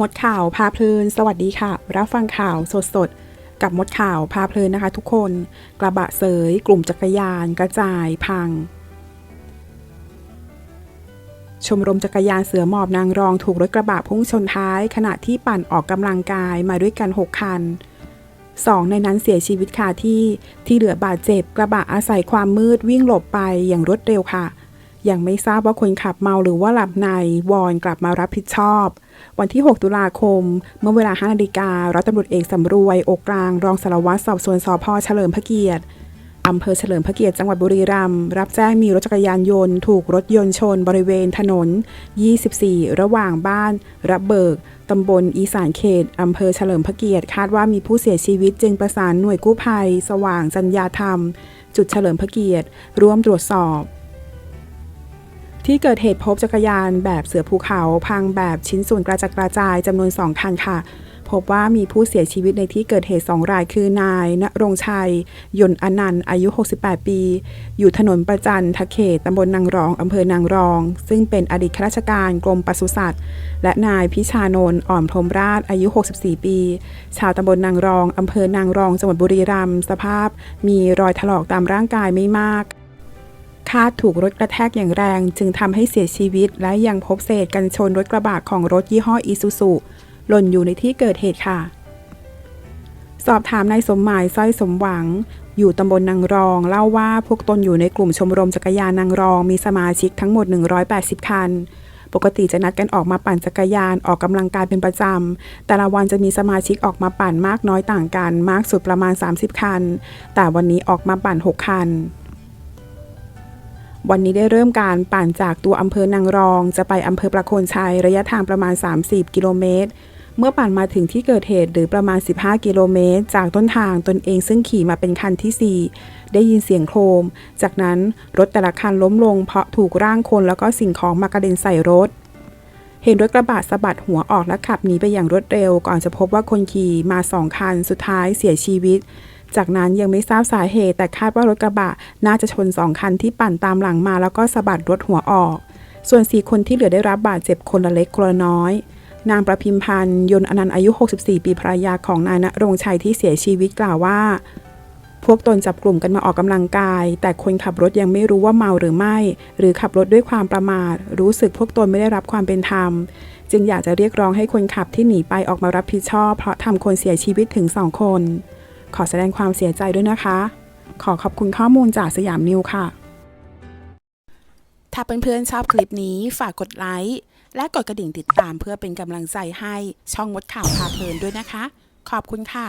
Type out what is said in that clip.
มดข่าวพาเพลิน สวัสดีค่ะ รับฟังข่าวสดๆกับมดข่าวพาเพลินนะคะ ทุกคน กระบะเสย กลุ่มจักรยาน กระจายพัง ชมรมจักรยานเสือหมอบนางรองถูกรถกระบะพุ่งชนท้าย ขณะที่ปั่นออกกำลังกายมาด้วยกัน 6 คันสองในนั้นเสียชีวิตคาที่ที่เหลือบาดเจ็บกระบะอาศัยความมืดวิ่งหลบไปอย่างรวดเร็วค่ะ ยังไม่ทราบว่าคนขับเมาหรือว่าหลับในวอนกลับมารับผิดชอบ วันที่ 6 ตุลาคม เมื่อเวลา5นาฬิการ้อยตำรวจเอกสำรวยอกกลาง รองสารวัตรสอบสวนสพเฉลิมพระเกียรติอำเภอเฉลิมพระเกียรติจังหวัดบุรีรัมย์รับแจ้งมีรถจักรยานยนต์ ถูกรถยนต์ชนบริเวณถนน 24 ระหว่างบ้านระเบิกตำบลอีสานเขตอำเภอเฉลิมพระเกียรติคาดว่ามีผู้เสียชีวิตจึงประสานหน่วยกู้ภัย สว่างจัญญาธรรม จุดเฉลิมพระเกียรติร่วมตรวจสอบ ที่เกิดเหตุพบจักรยานแบบเสือภูเขา พังแบบชิ้นส่วนกระจัดกระจายจำนวน 2 คันค่ะ พบว่ามีผู้เสียชีวิตในที่เกิดเหตุ 2 รายคือนายณรงค์ชัย ยนต์อนันต์อายุ 68 ปี อยู่ถนนประจันทเขตตำบลนางรองอำเภอนางรอง ซึ่งเป็นอดีตข้าราชการกรมปศุสัตว์ และนายพิชานนท์อ่อนพรมราชอายุ 64 ปี ชาวตำบลนางรองอำเภอนางรองจังหวัดบุรีรัมย์สภาพ มีรอยถลอกตามร่างกายไม่มากาดถูกรถกระแทกอย่างแรง จึงทำให้เสียชีวิต และยังพบเศษกันชนรถกระบะของรถยี่ห้ออีซูซุหล่นอยู่ในที่เกิดเหตุค่ะ สอบถามนายสมหมายสร้อยสมหวัง อยู่ตำบลนางรอง เล่าว่าพวกตนอยู่ในกลุ่มชมรมจักรยานนางรอง มีสมาชิกทั้งหมด 180 คัน ปกติจะนัดกันออกมาปั่นจักรยานออกกำลังกายเป็นประจำ แต่ละวันจะมีสมาชิกออกมาปั่นมากน้อยต่างกัน มากสุดประมาณ 30 คัน แต่วันนี้ออกมาปั่น 6 คัน วันนี้ได้เริ่มการปั่นจากตัวอำเภอนางรอง จะไปอำเภอประโคนชัยระยะทางประมาณ 30 กิโลเมตร เมื่อปั่นมาถึงที่เกิดเหตุหรือประมาณ 15 กิโลเมตร จากต้นทางตนเองซึ่งขี่มาเป็นคันที่ 4 ได้ยินเสียงโครม จากนั้นรถแต่ละคันล้มลงเพราะถูกร่างคนแล้วก็สิ่งของมากระเด็นใส่รถเห็นรถกระบะสะบัดหัวออกและขับหนีไปอย่างรวดเร็ว ก่อนจะพบว่าคนขี่มาสองคันสุดท้ายเสียชีวิต จากนั้นยังไม่ทราบสาเหตุ แต่คาดว่ารถกระบะน่าจะชนสองคันที่ปั่นตามหลังมาแล้วก็สะบัดรถหัวออก ส่วนสี่คนที่เหลือได้รับบาดเจ็บคนละเล็กคนละน้อย นางประพิมพันธ์ยนอนันต์อายุ 64 ปีภรรยาของนายณรงค์ชัยที่เสียชีวิตกล่าวว่า พวกตนจับกลุ่มกันมาออกกำลังกาย แต่คนขับรถยังไม่รู้ว่าเมาหรือไม่ หรือขับรถด้วยความประมาท รู้สึกพวกตนไม่ได้รับความเป็นธรรมจึงอยากจะเรียกร้องให้คนขับที่หนีไปออกมารับผิดชอบ เพราะทำคนเสียชีวิตถึงสองคน ขอแสดงความเสียใจด้วยนะคะ ขอขอบคุณข้อมูลจากสยามนิวค่ะ ถ้าเพื่อนๆชอบคลิปนี้ฝากกดไลค์และกดกระดิ่งติดตามเพื่อเป็นกำลังใจให้ช่องมดข่าวพาเพลินด้วยนะคะ ขอบคุณค่ะ